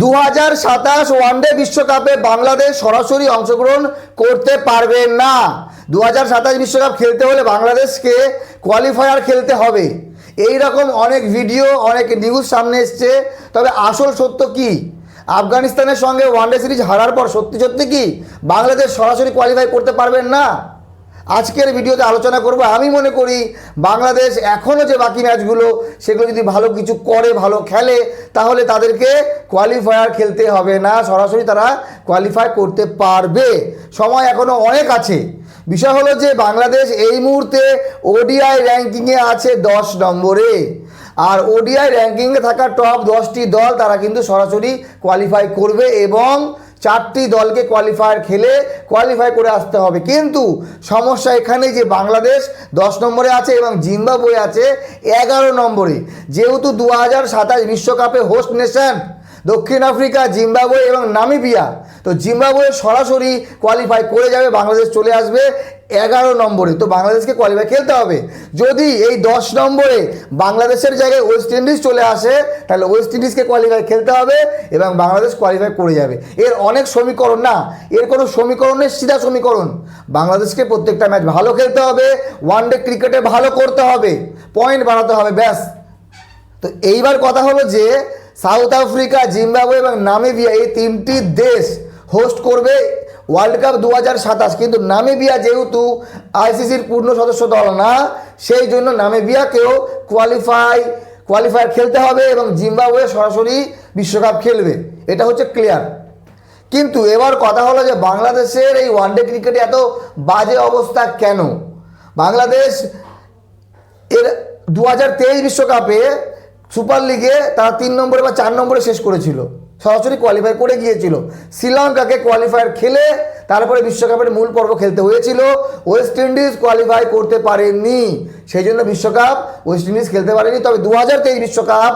দু হাজার সাতাশ ওয়ানডে বিশ্বকাপে বাংলাদেশ সরাসরি অংশগ্রহণ করতে পারবে না। দু হাজার সাতাশ বিশ্বকাপ খেলতে হলে বাংলাদেশকে কোয়ালিফায়ার খেলতে হবে। এই রকম অনেক ভিডিও অনেক নিউজ সামনে এসছে। তবে আসল সত্য কি? আফগানিস্তানের সঙ্গে ওয়ানডে সিরিজ হারার পর সত্যি সত্যি কি বাংলাদেশ সরাসরি কোয়ালিফাই করতে পারবেন না? আজকের ভিডিওতে আলোচনা করব। আমি মনে করি বাংলাদেশ এখনও যে বাকি ম্যাচগুলো, সেগুলো যদি ভালো কিছু করে, ভালো খেলে, তাহলে তাদেরকে কোয়ালিফায়ার খেলতে হবে না, সরাসরি তারা কোয়ালিফাই করতে পারবে। সময় এখনও অনেক আছে। বিষয় হলো যে বাংলাদেশ এই মুহূর্তে ওডিআই র্যাঙ্কিংয়ে আছে দশ নম্বরে। আর ওডিআই র্যাঙ্কিংয়ে থাকা টপ দশটি দল, তারা কিন্তু সরাসরি কোয়ালিফাই করবে এবং চারটি দলকে কোয়ালিফায়ার খেলে কোয়ালিফাই করে আসতে হবে। কিন্তু সমস্যা এখানে যে বাংলাদেশ দশ নম্বরে আছে এবং জিম্বাবুয়ে আছে এগারো নম্বরে। যেহেতু দু হাজার সাতাশ বিশ্বকাপে হোস্ট নেশন দক্ষিণ আফ্রিকা, জিম্বাবুয়ে এবং নামিবিয়া। তো জিম্বাবুয়ে সরাসরি কোয়ালিফাই করে যাবে, বাংলাদেশ চলে আসবে এগারো নম্বরে। তো বাংলাদেশকে কোয়ালিফাই খেলতে হবে। যদি এই দশ নম্বরে বাংলাদেশের জায়গায় ওয়েস্ট ইন্ডিজ চলে আসে, তাহলে ওয়েস্ট ইন্ডিজকে কোয়ালিফাই খেলতে হবে এবং বাংলাদেশ কোয়ালিফাই করে যাবে। এর অনেক সমীকরণ না, এর কোনো সমীকরণ নেই, সিধা সমীকরণ। বাংলাদেশকে প্রত্যেকটা ম্যাচ ভালো খেলতে হবে ওয়ান ডে ক্রিকেটে ভালো করতে হবে পয়েন্ট বাড়াতে হবে, ব্যাস। তো এইবার কথা হলো যে সাউথ আফ্রিকা, জিম্বাবুয়ে এবং নামিবিয়া এই তিনটি দেশ হোস্ট করবে ওয়ার্ল্ড কাপ দু হাজার সাতাশ। কিন্তু নামিবিয়া যেহেতু আইসিসির পূর্ণ সদস্য দল না, সেই জন্য নামিবিয়াকেও কোয়ালিফাই কোয়ালিফায়ার খেলতে হবে এবং জিম্বাবুয়ে সরাসরি বিশ্বকাপ খেলবে। এটা হচ্ছে ক্লিয়ার কিন্তু এবার কথা হলো যে বাংলাদেশের এই ওয়ানডে ক্রিকেটে এত বাজে অবস্থা কেন? বাংলাদেশ এর দু বিশ্বকাপে সুপার লিগে তারা তিন নম্বরে বা চার নম্বরে শেষ করেছিল। সরাসরি কোয়ালিফাই করে গিয়েছিল। শ্রীলঙ্কাকে কোয়ালিফায়ার খেলে তারপরে বিশ্বকাপের মূল পর্ব খেলতে হয়েছিল। ওয়েস্ট ইন্ডিজ কোয়ালিফাই করতে পারেনি সেই জন্য বিশ্বকাপ ওয়েস্ট ইন্ডিজ খেলতে পারেনি। তবে দু হাজার তেইশ বিশ্বকাপ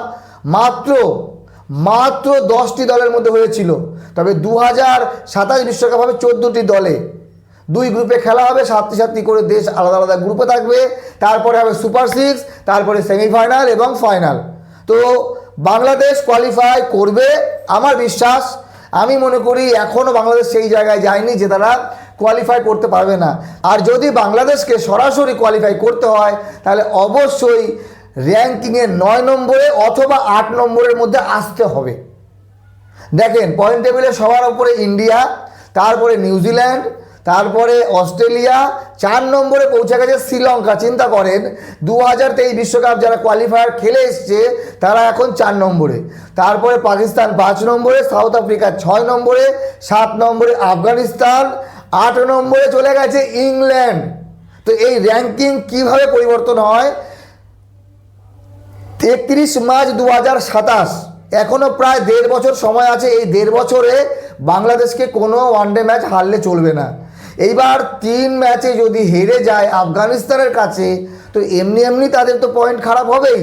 মাত্র মাত্র দশটি দলের মধ্যে হয়েছিল। তবে দু হাজার সাতাশ বিশ্বকাপ হবে চোদ্দোটি দলে। দুই গ্রুপে খেলা হবে। সাতটি সাতটি করে দেশ আলাদা আলাদা গ্রুপে থাকবে। তারপরে হবে সুপার সিক্স তারপরে সেমিফাইনাল এবং ফাইনাল তো বাংলাদেশ কোয়ালিফাই করবে, আমার বিশ্বাস, আমি মনে করি এখনও বাংলাদেশ সেই জায়গায় যায়নি যে তারা কোয়ালিফাই করতে পারবে না। আর যদি বাংলাদেশকে সরাসরি কোয়ালিফাই করতে হয়, তাহলে অবশ্যই র্যাঙ্কিংয়ে নয় নম্বরে অথবা আট নম্বরের মধ্যে আসতে হবে। দেখেন পয়েন্ট টেবিলে সবার উপরে ইন্ডিয়া তারপরে নিউজিল্যান্ড তারপরে অস্ট্রেলিয়া চার নম্বরে পৌঁছে গেছে শ্রীলঙ্কা। চিন্তা করেন দু হাজার তেইশ বিশ্বকাপ যারা কোয়ালিফায়ার খেলে এসছে, তারা এখন চার নম্বরে। তারপরে পাকিস্তান পাঁচ নম্বরে, সাউথ আফ্রিকা ছয় নম্বরে, সাত নম্বরে আফগানিস্তান, আট নম্বরে চলে গেছে ইংল্যান্ড। তো এই র্যাঙ্কিং কীভাবে পরিবর্তন হয়? একত্রিশ মার্চ দু হাজার সাতাশ। এখনও প্রায় দেড় বছর সময় আছে, এই দেড় বছরে বাংলাদেশকে কোনো ওয়ানডে ম্যাচ হারলে চলবে না। এইবার তিন ম্যাচে যদি হেরে যায় আফগানিস্তানের কাছে, তো এমনি এমনি তাদের তো পয়েন্ট খারাপ হবেই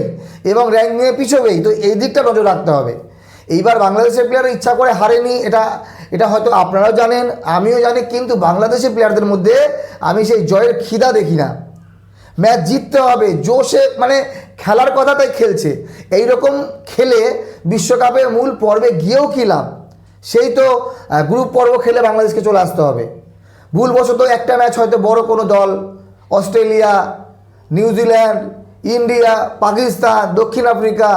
এবং র্যাঙ্কিংয়ে পিছবেই। তো এই দিকটা নজর রাখতে হবে। এইবার বাংলাদেশের প্লেয়ার ইচ্ছা করে হারেনি, এটা এটা হয়তো আপনারাও জানেন, আমিও জানি, কিন্তু বাংলাদেশের প্লেয়ারদের মধ্যে আমি সেই জয়ের খিদা দেখি না। ম্যাচ জিততে হবে, জোশে মানে খেলার কথা তাই খেলছে। এই রকম খেলে বিশ্বকাপের মূল পর্বে গিয়েও কী লাভ? সেই তো গ্রুপ পর্ব খেলে বাংলাদেশকে চলে আসতে হবে। ভুলবশত একটা ম্যাচ হয়তো বড় কোনো দল, অস্ট্রেলিয়া, নিউজিল্যান্ড, ইন্ডিয়া, পাকিস্তান, দক্ষিণ আফ্রিকা,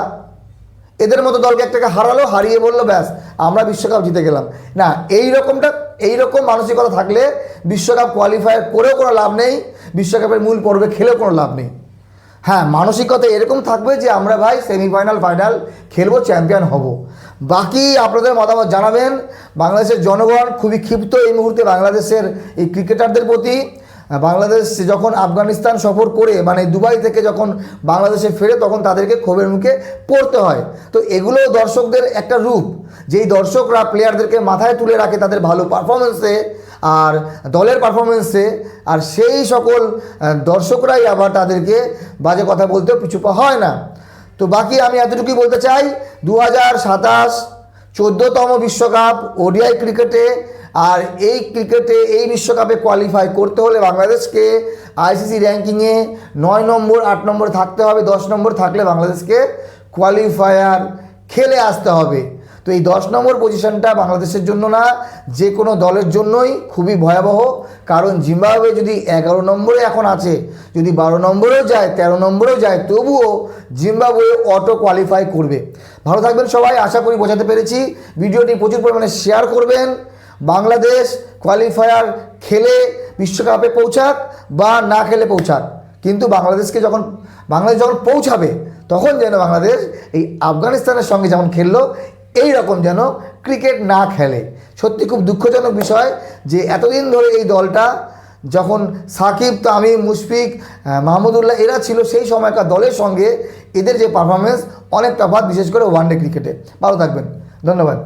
এদের মতো দলকে একটাকে হারালো, হারিয়ে বলল, ব্যাস, আমরা বিশ্বকাপ জিতে গেলাম। না, এই রকমটা, এই রকম মানসিকতা থাকলে বিশ্বকাপ কোয়ালিফাই করেও কোনো লাভ নেই, বিশ্বকাপের মূল পর্বে খেলেও কোনো লাভ নেই। হ্যাঁ মানসিকতা এরকম থাকবে যে আমরা ভাই সেমিফাইনাল ফাইনাল খেলব চ্যাম্পিয়ন হব। বাকি আপনাদের মতামত জানাবেন। বাংলাদেশের জনগণ খুবই ক্ষিপ্ত এই মুহূর্তে বাংলাদেশের এই ক্রিকেটারদের প্রতি। বাংলাদেশ যখন আফগানিস্তান সফর করে মানে দুবাই থেকে যখন বাংলাদেশে ফেরে, তখন তাদেরকে ক্ষোভের মুখে পড়তে হয়। তো এগুলো দর্শকদের একটা রূপ। যেই দর্শকরা প্লেয়ারদেরকে মাথায় তুলে রাখে তাদের ভালো পারফরমেন্সে আর দলের পারফরমেন্সে আর সেই সকল দর্শকরাই আবার তাদেরকে বাজে কথা বলতেও পিছুপা হয় না। তো বাকি আমি এতটুকুই বলতে চাই দু হাজার সাতাশ চোদ্দোতম বিশ্বকাপ ওডিআই ক্রিকেটে আর এই ক্রিকেটে এই বিশ্বকাপে কোয়ালিফাই করতে হলে বাংলাদেশকে আইসিসি র্যাঙ্কিংয়ে নয় নম্বর, আট নম্বর থাকতে হবে। দশ নম্বর থাকলে বাংলাদেশকে কোয়ালিফায়ার খেলে আসতে হবে। তো এই দশ নম্বর পজিশনটা বাংলাদেশের জন্য না, যে কোনো দলের জন্যই খুবই ভয়াবহ। কারণ জিম্বাবুয়ে যদি এগারো নম্বরে এখন আছে, যদি বারো নম্বরেও যায়, তেরো নম্বরেও যায়, তবুও জিম্বাবুয়ে অটো কোয়ালিফাই করবে। ভালো থাকবেন সবাই, আশা করি বোঝাতে পেরেছি। ভিডিওটি প্রচুর পরিমাণে শেয়ার করবেন। বাংলাদেশ কোয়ালিফায়ার খেলে বিশ্বকাপে পৌঁছাক বা না খেলে পৌঁছাক। কিন্তু বাংলাদেশকে যখন, বাংলাদেশ যখন পৌঁছাবে, তখন যেন বাংলাদেশ এই আফগানিস্তানের সঙ্গে যেমন খেললো এই রকম যেন ক্রিকেট না খেলে। সত্যি খুব দুঃখজনক বিষয় যে এতদিন ধরে এই দলটা যখন সাকিব, তামিম, মুশফিক মাহমুদুল্লাহ এরা ছিল, সেই সময়কার দলের সঙ্গে এদের যে পারফরমেন্স অনেক তফাৎ বিশেষ করে ওয়ানডে ক্রিকেটে ভালো থাকবেন। ধন্যবাদ।